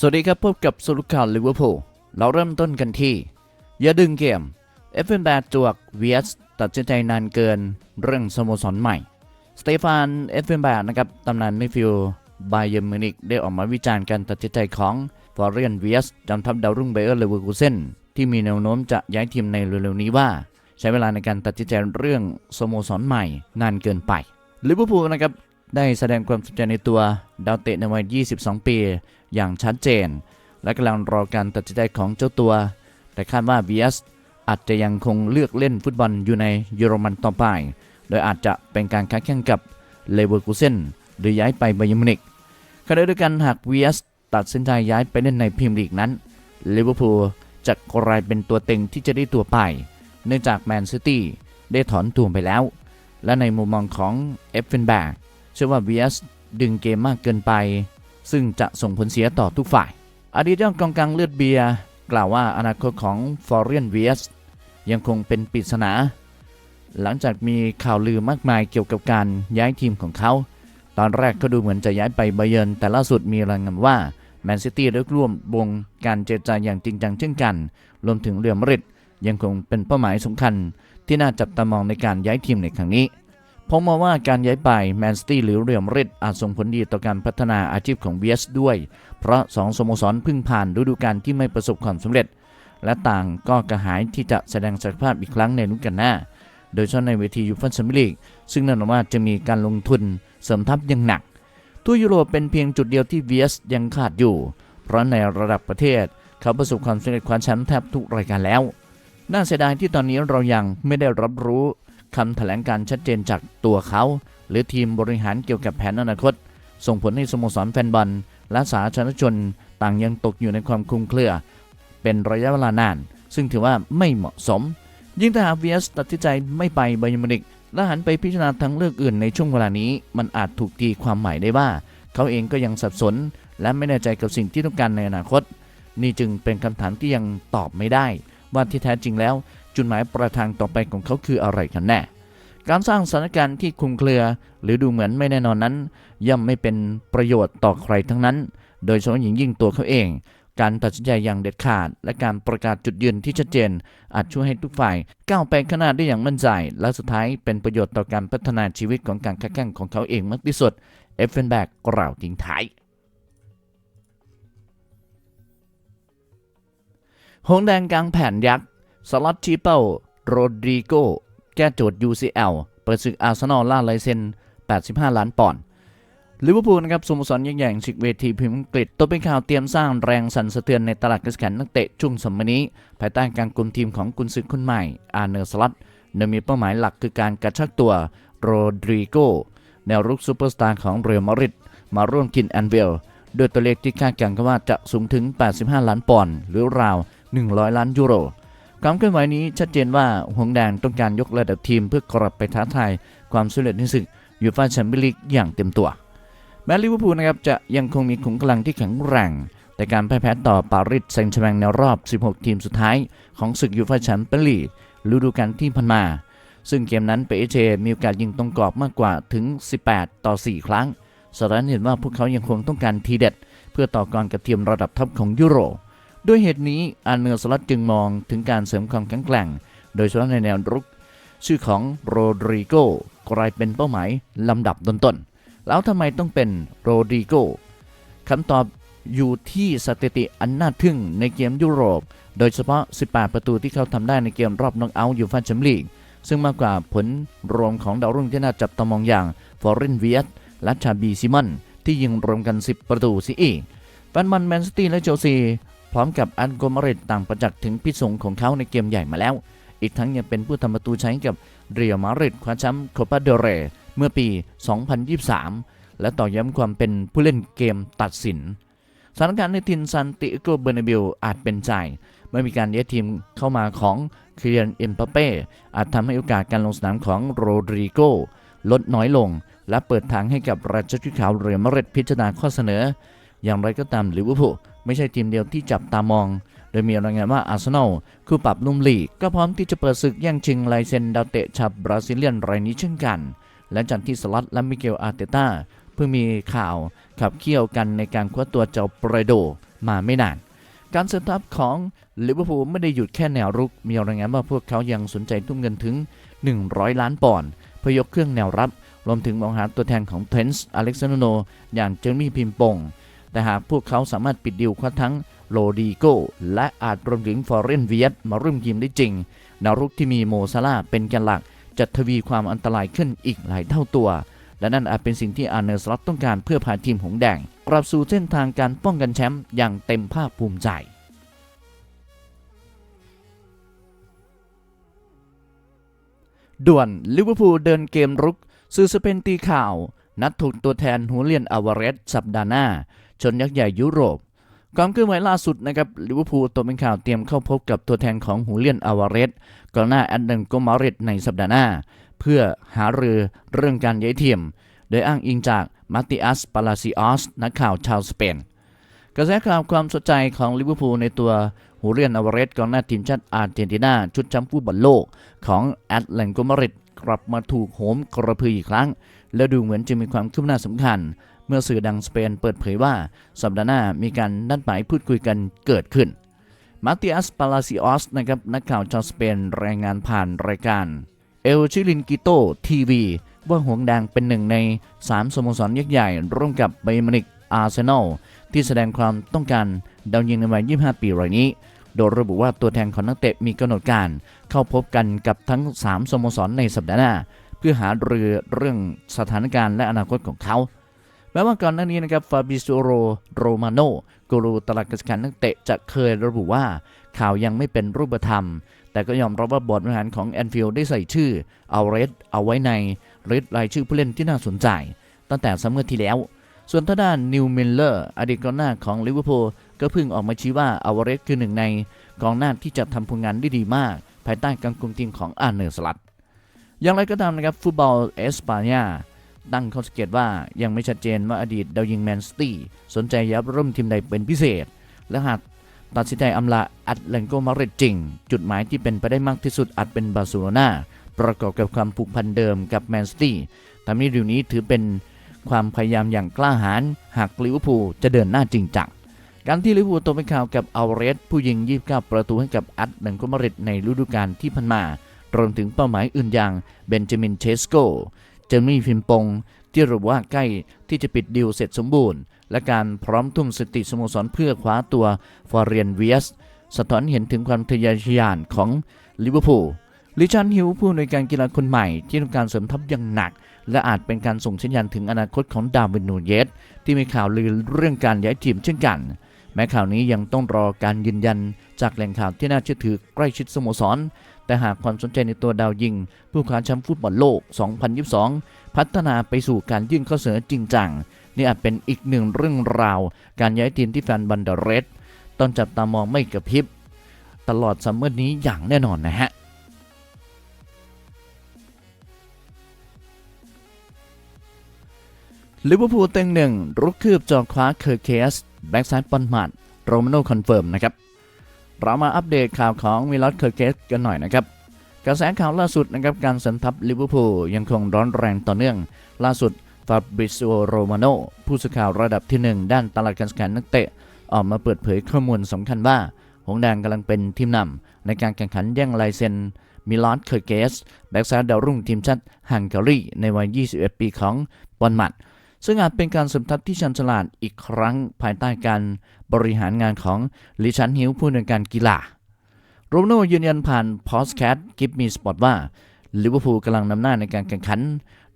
สวัสดีครับพบกับสรุปข่าวลิเวอร์พูลเราเริ่มต้นกันที่ อย่าดึงเกมเอฟเฟนแบดจวกเวียสตัดสินใจนานเกินเรื่องสโมสรใหม่ สเตฟานเอฟเฟนแบดนะครับตำนานมิฟิลด์ไบเยร์มินิกได้ออกมาวิจารณ์การตัดสินใจของฟอร์เรียนเวียสจำทัพดาวรุ่งเบเออร์เลเวอร์คูเซนที่มีแนวโน้มจะย้ายทีมในเร็วๆนี้ว่า ใช้เวลาในการตัดสินใจเรื่องสโมสรใหม่นานเกินไปลิเวอร์พูลนะครับ ได้แสดงความสนใจในตัวดาวเตะในวัย 22 ปี อย่างชัดเจน และกำลังรอการตัดสินใจของเจ้าตัว แต่คาดว่า VS อาจจะยังคงเลือกเล่นฟุตบอลอยู่ในเยอรมันต่อไป โดยอาจจะเป็นการค้าแข่งกับเลเวอร์คูเซนหรือย้ายไปไบยมินิกขณะเดียวกันหาก VS ตัดสินใจย้ายไปเล่นในพรีเมียร์ลีกนั้นลิเวอร์พูลจะกลายเป็นตัวเต็งที่จะได้ตัวไป เนื่องจากแมนซิตี้ได้ถอนตัวไปแล้ว และในมุมมองของเอฟเฟนแบก เชื่อว่า VS ดึงเกมมากเกินไป ซึ่งจะส่งผลเสียต่อทุกฝ่าย อดีตยอดกองกลางเลือดเบียร์กล่าวว่าอนาคตของฟอร์เรียนเวียสยังคงเป็นปริศนา หลังจากมีข่าวลือมากมายเกี่ยวกับการย้ายทีมของเขา ตอนแรกก็ดูเหมือนจะย้ายไปไบเยิร์นแต่ล่าสุดมีรายงานว่าแมนซิตี้ได้ร่วมวงการเจรจาอย่างจริงจังเช่นกัน รวมถึงเรียลมริดยังคงเป็นเป้าหมายสำคัญที่น่าจับตามองในการย้ายทีมในครั้งนี้ ผมมองว่าการย้ายไปแมนซิตี้หรือเรียมริดอาจส่งผลดีต่อการพัฒนาอาชีพของเวียสด้วย เพราะสองสโมสรเพิ่งผ่านฤดูกาลที่ไม่ประสบความสำเร็จ และต่างก็กระหายที่จะแสดงศักยภาพอีกครั้งในฤดูกาลหน้า โดยเฉพาะในเวทียูฟ่าแชมเปี้ยนลีกซึ่งแน่นอนว่าจะมีการลงทุนเสริมทัพอย่างหนักทั่วยุโรปเป็นเพียงจุดเดียวที่เวียสยังขาดอยู่ เพราะในระดับประเทศ เขาประสบความสำเร็จคว้าแชมป์แทบทุกรายการแล้ว น่าเสียดายที่ตอนนี้เรายังไม่ได้รับรู้ คำแถลงการชัดเจนจากตัวเขา หรือทีมบริหารเกี่ยวกับแผนอนาคต ส่งผลให้สโมสรแฟนบอล และสาธารณชน ต่างยังตกอยู่ในความคลุมเครือ เป็นระยะเวลานาน ซึ่งถือว่าไม่เหมาะสม ยิ่งถ้าหากเวียสตัดสินใจไม่ไปไบยร์นมิวนิกและหันไปพิจารณาทางเลือกอื่นในช่วงเวลานี้ มันอาจถูกตีความหมายได้ว่า เขาเองก็ยังสับสน และไม่แน่ใจกับสิ่งที่ต้องการในอนาคต นี่จึงเป็นคำถามที่ยังตอบไม่ได้ ว่าที่แท้จริงแล้ว จุดหมายปลายทางต่อไปของเขาคืออะไรกันแน่ การสร้างสถานการณ์ที่คลุมเครือ หรือดูเหมือนไม่แน่นอนนั้น ย่อมไม่เป็นประโยชน์ต่อใครทั้งนั้น โดยเฉพาะอยิ่งยิ่งตัวเขาเอง การตัดสินใจอย่างเด็ดขาด และการประกาศจุดยืนที่ชัดเจน อาจช่วยให้ทุกฝ่ายก้าวไปข้างหน้าได้อย่างมั่นใจ และสุดท้ายเป็นประโยชน์ต่อการพัฒนาชีวิตของการค้าแข่งของเขาเองมากที่สุดเอฟเฟนแบกกล่าวทิ้งท้ายหงแดงกลางแผ่นยักษ์ สล็อตชีเปิลโรดริโกแก้โจทย์ UCL เปิดศึกอาร์เซนอลล่าไลเซ็น 85 ล้านปอนด์ลิเวอร์พูลนะครับสโมสรใหญ่ชิกเวทีพรีเมียร์อังกฤษตัวเป็นข่าวเตรียมสร้างแรงสั่นสะเทือนในตลาดการแข่งนักเตะช่วงสมัยนี้ ภายใต้การกุมทีมของกุนซือคนใหม่อาร์เนอร์สล็อตโดยมีเป้าหมายหลักคือการกระชักตัวโรดริโกแนวรุกซูเปอร์สตาร์ของเรอัลมาดริดมาร่วมกินแอนเวลด้วยตัวเลขที่คาดการณ์ว่าจะสูงถึง 85 ล้านปอนด์หรือราว 100 ล้านยูโร ความเคลื่อนไหวนี้ชัดเจนว่าหงแดงต้องการยกระดับทีมเพื่อกลับไปท้าทายความสำเร็จในศึกยูฟ่าแชมเปี้ยนลีกอย่างเต็มตัว แม้ลิเวอร์พูลนะครับจะยังคงมีขุมกำลังที่แข็งแกร่ง แต่การพ่ายแพ้ต่อปารีสแซงต์แชร์งในรอบ 16 ทีมสุดท้ายของศึกยูฟ่าแชมเปี้ยนลีกฤดูกาลที่ผ่านมา ซึ่งเกมนั้นเปเชมีโอกาสยิงตรงกรอบมากกว่าถึง 18 ต่อ 4 ครั้งแสดงเห็นว่าพวกเขายังคงต้องการทีเด็ด เพื่อต่อกรกับทีมระดับท็อปของยุโรป ด้วยเหตุนี้อาร์เนอร์สลัดจึงมองถึงการเสริมความแข็งแกร่ง โดยเฉพาะในแนวรุก ชื่อของโรดริโกกลายเป็นเป้าหมายลำดับต้นๆ แล้วทำไมต้องเป็นโรดริโกคำตอบอยู่ที่สถิติอันน่าทึ่งในเกมยุโรป โดยเฉพาะ 18 ประตูที่เขาทำได้ในเกมรอบน็อกเอาท์ยูฟ่าแชมเปี้ยนลีก ซึ่งมากกว่าผลรวมของดาวรุ่งที่น่าจับตามองอย่างฟอร์เรนเวียตและชาบีซิมอนที่ยิงรวมกัน 10 ประตูซิอีกแฟนบอลแมนซิตี้และเชลซี พร้อมกับอันโกมาเรตต่างประจักษ์ถึงพิษสงของเขาในเกมใหญ่มาแล้ว อีกทั้งยังเป็นผู้ทำประตูใช้กับเรียมาริดคว้าแชมป์โคปาเดเรเมื่อปี 2023 และต่อย้ำความเป็นผู้เล่นเกมตัดสินสถานการณ์ในทินซันติโกเบอร์นาบิลอาจเป็นใจเมื่อมีการย้ายทีมเข้ามาของเคลียนเอ็มปาเป้อาจทำให้โอกาสการลงสนามของโรดริโกลดน้อยลง และเปิดทางให้กับราชชุดขาวเรียมาริดพิจารณาข้อเสนอ อย่างไรก็ตามลิเวอร์พูล ไม่ใช่ทีมเดียวที่จับตามอง โดยมีรายงานว่าอาร์เซนอลคู่ปรับนุ่มลีกก็พร้อมที่จะเปิดศึกแย่งชิงลายเซ็นดาวเตะชาวบราซิเลียนรายนี้เช่นกัน และจากที่สลัดและมิเกลอาร์เตต้าเพิ่งมีข่าวขับเคี่ยวกันในการคว้าตัวเจ้าเปรโดมาไม่นานการเซตอัพของลิเวอร์พูลไม่ได้หยุดแค่แนวรุก มีรายงานว่าพวกเขายังสนใจทุ่มเงินถึง 100 ล้านปอนด์เพื่อยกเครื่องแนวรับ รวมถึงมองหาตัวแทนของเทนส์อเล็กซานโน อย่างเจอร์มี่พิมปง แต่หากพวกเขาสามารถปิดดีลคว้าทั้งโลดีโกและอาจรวมถึงฟอร์เรนเวียตมาร่วมทีมได้จริงแนวรุกที่มีโมซาลาเป็นแกนหลักจะทวีความอันตรายขึ้นอีกหลายเท่าตัว และนั่นอาจเป็นสิ่งที่อาร์เนอร์สล็อตต้องการเพื่อพาทีมหงสแดงกลับสู่เส้นทางการป้องกันแชมป์อย่างเต็มภาคภูมิใจด่วนลิเวอร์พูลเดินเกมรุกสื่อสเปนตีข่าว นัดถูกตัวแทนฮูเลียนอาวาเรสสัปดาห์หน้า ชนยักษ์ใหญ่ยุโรปความเคลื่อนไหวล่าสุดนะครับลิเวอร์พูลตัวเป็นข่าวเตรียมเข้าพบกับตัวแทนของฮูเลียนอาวาเรสก่อนหน้าแอดเดนโกมาเรตในสัปดาห์หน้า เพื่อหารือเรื่องการย้ายทีมโดยอ้างอิงจากมาติอัสปาลาซิออสนักข่าวชาวสเปน กระแสข่าวความสนใจของลิเวอร์พูลในตัวฮูเลียนอาวาเรสกองหน้าทีมชาติอาร์เจนตินาชุดแชมป์ฟุตบอลโลกของแอตแลนโกมาริดกลับมาถูกโหมกระพืออีกครั้ง และดูเหมือนจะมีความคืบหน้าสำคัญ เมื่อสื่อดังสเปนเปิดเผยว่า สัปดาห์หน้ามีการนัดหมายพูดคุยกันเกิดขึ้น มาติอัสปาลาซิออสนะครับนักข่าวชาวสเปนรายงานผ่านรายการเอลชิลินกิโตทีวีว่าหงแดงเป็นหนึ่งใน 3 สโมสรยักษ์ใหญ่ ร่วมกับไบมานิกอาร์เซนอลที่แสดงความต้องการดาวยิงในวัย 25 ปีรายนี้ โดยระบุว่าตัวแทนของนักเตะมีกำหนดการ เข้าพบกันกับทั้ง 3 สโมสรในสัปดาห์หน้า เพื่อหารือเรื่องสถานการณ์และอนาคตของเขา ม้ว่าก่อนหน้านี้นะครับฟาบิโซโรโรมาโนกูรูตลาดการนักเตะจะเคยระบุว่าข่าวยังไม่เป็นรูปธรรม แต่ก็ยอมรับว่าบอร์ดบริหารของแอนฟิลด์ได้ใส่ชื่อเอาเรสเอาไว้ในริดรายชื่อผู้เล่นที่น่าสนใจ ตั้งแต่ซัมเมอร์ที่แล้ว ส่วนทางด้านนิวมิลเลอร์อดีตกองหน้าของลิเวอร์พูลก็เพิ่งออกมาชี้ว่าอาวเรสคือหนึ่งในกองหน้าที่จะทำผลงานได้ดีมาก ภายใต้การคุมทีมของอาร์เนอร์สลัดอย่างไรก็ตามนะครับฟุตบอลเอสปาเนีย ตั้งข้อสังเกตว่ายังไม่ชัดเจนว่าอดีตดาวยิงแมนสตี้สนใจยับร่วมทีมใดเป็นพิเศษ และหากตัดสินใจอำลาอัตแลนโกมาเรตจริง จุดหมายที่เป็นไปได้มากที่สุดอาจเป็นบาร์เซโลนาประกอบกับความผูกพันเดิมกับแมนสตี้ทำให้ดีลนี้ถือเป็นความพยายามอย่างกล้าหาญหากลิเวอร์พูลจะเดินหน้าจริงจังการที่ลิเวอร์พูลตกเป็นข่าวกับอัลเรสผู้ยิง 29 ประตูให้กับอัตแลนโกมาเรตในฤดูกาลที่ผ่านมารวมถึงเป้าหมายอื่นอย่างเบนจามินเชสโก เจมี่ฟิมปงที่ระบุว่าใกล้ที่จะปิดดีลเสร็จสมบูรณ์ และการพร้อมทุ่มสติสโมสรเพื่อคว้าตัวฟอร์เรียนเวียสสะท้อนเห็นถึงความทะเยอทะยานของลิเวอร์พูลลิชันฮิวผู้อำนการกีฬาคนใหม่ที่ต้องการเสริมทัพอย่างหนัก และอาจเป็นการส่งสัญญาณถึงอนาคตของดาวินนูเยสที่มีข่าวลือเรื่องการย้ายทีมเช่นกัน แม้ข่าวนี้ยังต้องรอการยืนยันจากแหล่งข่าวที่น่าเชื่อถือใกล้ชิดสโมสร แต่หากความสนใจในตัวดาวยิง ผู้คว้าแชมป์ฟุตบอลโลก 2022 พัฒนาไปสู่การยื่นข้อเสนอจริงจัง นี่อาจเป็นอีกหนึ่งเรื่องราว การย้ายทีมที่แฟนบันเดเรสต้องจับตามองไม่กระพริบ ตลอดซัมเมอร์นี้อย่างแน่นอนนะฮะลิเวอร์พูลเต็งหนึ่งรุกคืบจอคว้าเคอร์เคส แบ็กซ้ายปอนหมัดโรมาโนคอนเฟิร์มนะครับ เรามาอัปเดตข่าวของมิลอสเคอร์เคสกันหน่อยนะครับกระแสข่าวล่าสุดนะครับการสันทับลิเวอร์พูลยังคงร้อนแรงต่อเนื่อง ล่าสุดฟาบริซิโซโรมาโนผู้สื่อข่าวระดับที่ 1 ด้านตลาดการแข่งนักเตะ ออกมาเปิดเผยข้อมูลสำคัญว่า หงแดงกำลังเป็นทีมนำในการแข่งขันแย่งลายเซ็นมิลอสเคอร์เกส แบ็กซ้ายดาวรุ่งทีมชาติฮังการีในวัย 21 ปีของบอลมัด ซึ่งอาจเป็นการสริมทัพที่ชันฉลาดอีกครั้งภายใต้การบริหารงานของลิชันฮิวผู้นวยการกีฬาโรมโนยืนยันผ่านพอสแค t กิฟมีสปอร์ตว่าลิเวอร์พูลกำลังนำหน้าในการแข่งขัน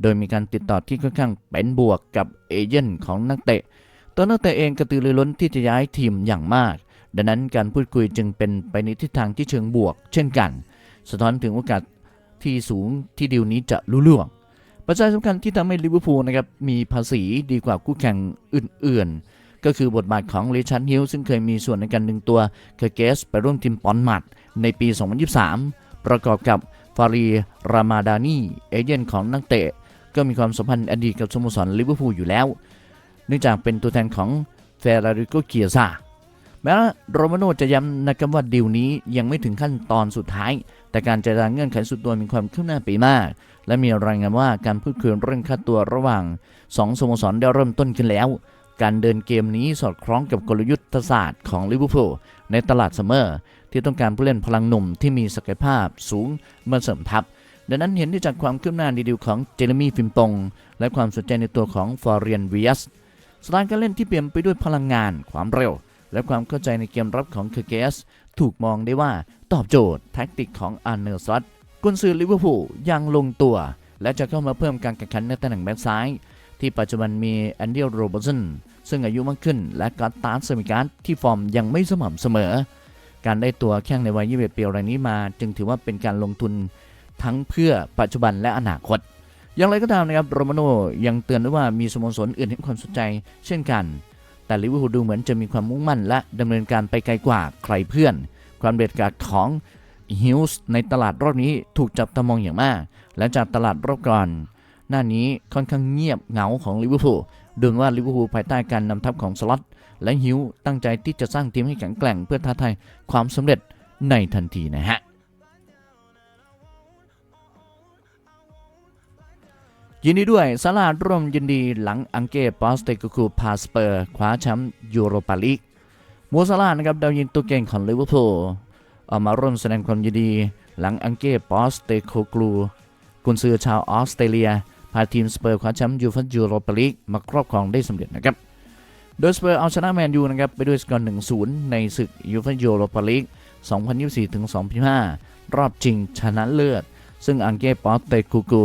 โดยมีการติดต่อที่ค่อนข้างเป็นบวกกับเอเย่นของนักเตะ ตัวนักเตะเองกระตือรือร้นที่จะย้ายทีมอย่างมาก ดังนั้นการพูดคุยจึงเป็นไปในทิศทางที่เชิงบวก เช่นกัน สะท้อนถึงโอกาสที่สูงที่ดีลนี้จะลุล่วง ปัจจัยสำคัญที่ทำให้ลิเวอร์พูลนะครับมีภาษีดีกว่าคู่แข่งอื่นๆ ก็คือบทบาทของเลชันฮิลซึ่งเคยมีส่วนในการดึงตัวเคอร์เกสไปร่วมทีมปอนมัดในปี 2023 ประกอบกับฟารีรามาดานีเอเจนต์ของนักเตะ ก็มีความสัมพันธ์อดีตกับสโมสรลิเวอร์พูลอยู่แล้ว เนื่องจากเป็นตัวแทนของเฟราริโกเกียซา แม้โรมาโนจะย้ำนะครับว่าดีลนี้ยังไม่ถึงขั้นตอนสุดท้าย แต่การเจรจาเงื่อนไขสุดตัวมีความคืบหน้าไปมาก และมีรายงานว่าการพูดคุยเรื่องค่าตัวระหว่าง2สโมสรได้เริ่มต้นขึ้นแล้ว การเดินเกมนี้สอดคล้องกับกลยุทธศาสตร์ของลิเวอร์พูลในตลาดซัมเมอร์ ที่ต้องการผู้เล่นพลังหนุ่มที่มีศักยภาพสูงมาเสริมทัพดังนั้นเห็นได้จากความคืบหน้าดีๆของเจเรมี่ฟิมปงและความสนใจในตัวของฟอร์เรียนวีสสไตล์การเล่นที่เปลี่ยนไปด้วยพลังงานความเร็ว และความเข้าใจในเกมรับของเคเกสถูกมองได้ว่าตอบโจทย์แท็กติกของอันเนอร์ซัตกุนซือลิเวอร์พูลยังลงตัว และจะเข้ามาเพิ่มการแข่งขันในตำแหน่งแบ็กซ้าย ที่ปัจจุบันมีแอนเดียโรบสันซึ่งอายุมากขึ้น และการตาร์สมิการที่ฟอร์มยังไม่สม่ำเสมอ การได้ตัวแข้งในวัย 21 ปีรายนี้มา จึงถือว่าเป็นการลงทุนทั้งเพื่อปัจจุบันและอนาคต อย่างไรก็ตามนะครับโรมาโนยังเตือนด้วยว่ามีสโมสรอื่นให้ความสนใจ เช่นกัน แต่ลิเวอร์พูลดูเหมือนจะมีความมุ่งมั่น และดำเนินการไปไกลกว่าใครเพื่อน ความเด็ดขาดของฮิลส์ในตลาดรอบนี้ถูกจับตามองอย่างมาก และจากตลาดรอบก่อน หน้านี้ค่อนข้างเงียบเหงาของลิเวอร์พูลดูว่าลิเวอร์พูลภายใต้การนำทัพของสล็อตและฮิลส์ตั้งใจที่จะสร้างทีมให้แข็งแกร่งเพื่อท้าทายความสำเร็จในทันทีนะฮะ ยินดีด้วยซาลาดร่วมยินดีหลังอังเก้ปอสเตกุคูพาสเปอร์คว้าแชมป์ยูโรปาลีกโมซาลานะครับดาวยิงตัวเก่งของลิเวอร์พูลออกมาร่วมแสดงความยินดี หลังอังเก้ปอสเตโคกลูกุนซือชาวออสเตรเลียพาทีมสเปอร์คว้าแชมป์ยูฟ่ายูโรปาลีกมาครอบครองได้สำเร็จนะครับ โดยสเปอร์เอาชนะแมนยูนะครับไปด้วยสกอร์ 1-0 ในศึกยูฟ่ายูโรปาลีก 2024-2025 รอบชิงชนะเลิศซึ่งอังเก้ปอสเตกูกู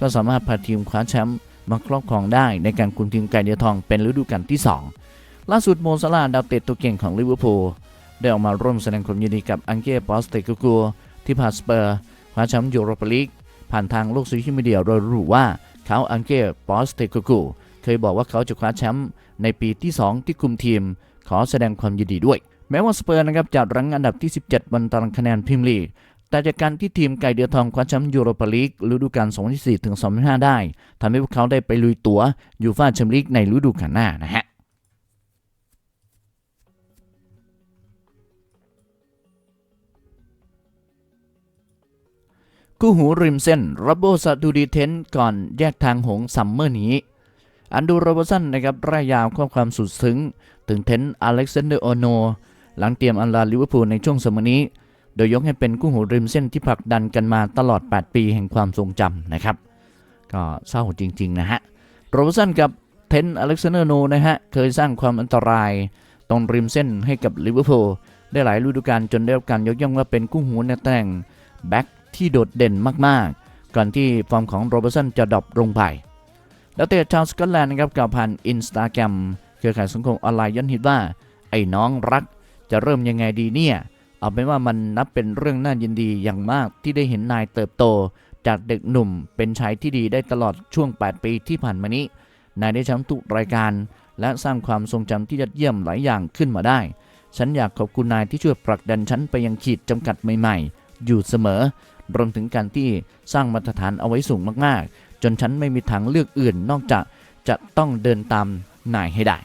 ก็สามารถพาทีมคว้าแชมป์มาครอบครองได้ในการคุมทีมไก่เดียทองเป็นฤดูกาลที่ 2 ล่าสุดโมซาลาดาวเตะตัวเก่งของลิเวอร์พูลได้ออกมาร่วมแสดงความยินดีกับอังเก้ปอสเตกูกูที่พาสเปอร์คว้าแชมป์ยูโรปาลีกผ่านทางโลกโซเชียลมีเดียโดยระบุว่าเขาอังเก้ปอสเตกูกูเคยบอกว่าเขาจะคว้าแชมป์ในปีที่ 2 ที่คุมทีม ขอแสดงความยินดีด้วย แม้ว่าสเปอร์นะครับจะรั้งอันดับที่ 17 บนตารางคะแนนพรีเมียร์ลีก แต่จากการที่ทีมไก่เดือทองคว้าแชมป์ยูโรปาลีกฤดูกาล2024ถึง2025ได้ทำให้พวกเขาได้ไปลุยตั๋วยูฟ่าแชมเปี้ยนลีกในฤดูกาลหน้านะฮะกู้หูริมเส้นรับโบซาดูดีเทนก่อนแยกทางหงซัมเมอร์นี้ อันดูโรบสันนะครับร่ายยาวข้อความสุดซึ้ง ถึงเทนอเล็กซานเดอร์โอโน หลังเตรียมอันลาลิเวอร์พูลในช่วงสมัยนี้ โดยยกให้เป็นกู้หูริมเส้นที่ผลักดันกันมาตลอด 8 ปีแห่งความทรงจำนะครับ ก็เศร้าจริง ๆ นะฮะ โรบสันกับเทนอเล็กซานเดอร์โนนะฮะ เคยสร้างความอันตรายตรงริมเส้นให้กับลิเวอร์พูลได้หลายฤดูกาลจนได้รับการยกย่องว่าเป็นกู้หูในตำแหน่งแบ็คที่โดดเด่นมากๆ ก่อนที่ฟอร์มของโรเบอร์สันจะดรอปลงไปแล้วเตะชาวสกอตแลนด์นะครับกล่าวผ่านอินสตาแกรมเครือข่ายสังคมออนไลน์ย้อนฮิตว่าไอ้น้องรักจะเริ่มยังไงดีเนี่ย เอาเป็นว่ามันนับเป็นเรื่องน่ายินดีอย่างมากที่ได้เห็นนายเติบโต จากเด็กหนุ่มเป็นชายที่ดีได้ตลอดช่วง 8 ปีที่ผ่านมานี้ นายได้แชมป์ทุกรายการ และสร้างความทรงจำที่ยอดเยี่ยมหลายอย่างขึ้นมาได้ ฉันอยากขอบคุณนายที่ช่วยผลักดันฉันไปยังขีดจำกัดใหม่ๆ อยู่เสมอ รวมถึงการที่สร้างมาตรฐานเอาไว้สูงมากๆ จนฉันไม่มีทางเลือกอื่นนอกจากจะต้องเดินตามนายให้ได้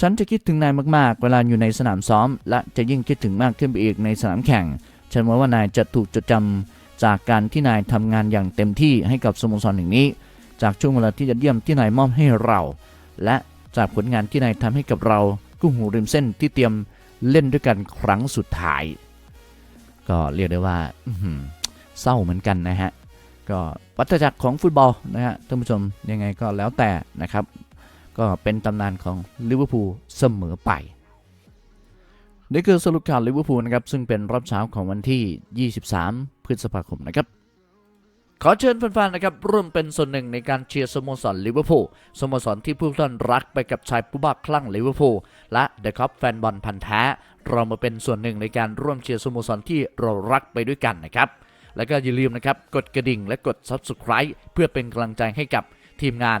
ฉันจะคิดถึงนายมากๆ เวลาอยู่ในสนามซ้อม และจะยิ่งคิดถึงมากขึ้นไปอีกในสนามแข่ง ฉันหวังว่านายจะถูกจดจำจากการที่นายทำงานอย่างเต็มที่ให้กับสโมสรแห่งนี้ จากช่วงเวลาที่ยอดเยี่ยมที่นายมอบให้เรา และจากผลงานที่นายทำให้กับเรากู้งหูริมเส้นที่เตรียมเล่นด้วยกันครั้งสุดท้าย ก็เรียกได้ว่าเศร้าเหมือนกันนะฮะ ก็วัฏจักรของฟุตบอลนะฮะท่านผู้ชมยังไงก็แล้วแต่นะครับ ก็เป็นตำนานของลิเวอร์พูลเสมอไป นี่คือสรุปข่าวลิเวอร์พูลนะครับ ซึ่งเป็นรอบเช้าของวันที่ 23 พฤษภาคมนะครับ ขอเชิญแฟนๆนะครับร่วมเป็นส่วนหนึ่งในการเชียร์สโมสรลิเวอร์พูลสโมสรที่ผู้ท่านรักไปกับชายผู้บ้าคลั่งลิเวอร์พูลและเดอะคัพแฟนบอลพันธ์แท้เรามาเป็นส่วนหนึ่งในการร่วมเชียร์สโมสรที่เรารักไปด้วยกันนะครับแล้วก็อย่าลืมนะครับกดกระดิ่งและกด Subscribe เพื่อเป็นกำลังใจให้กับทีมงาน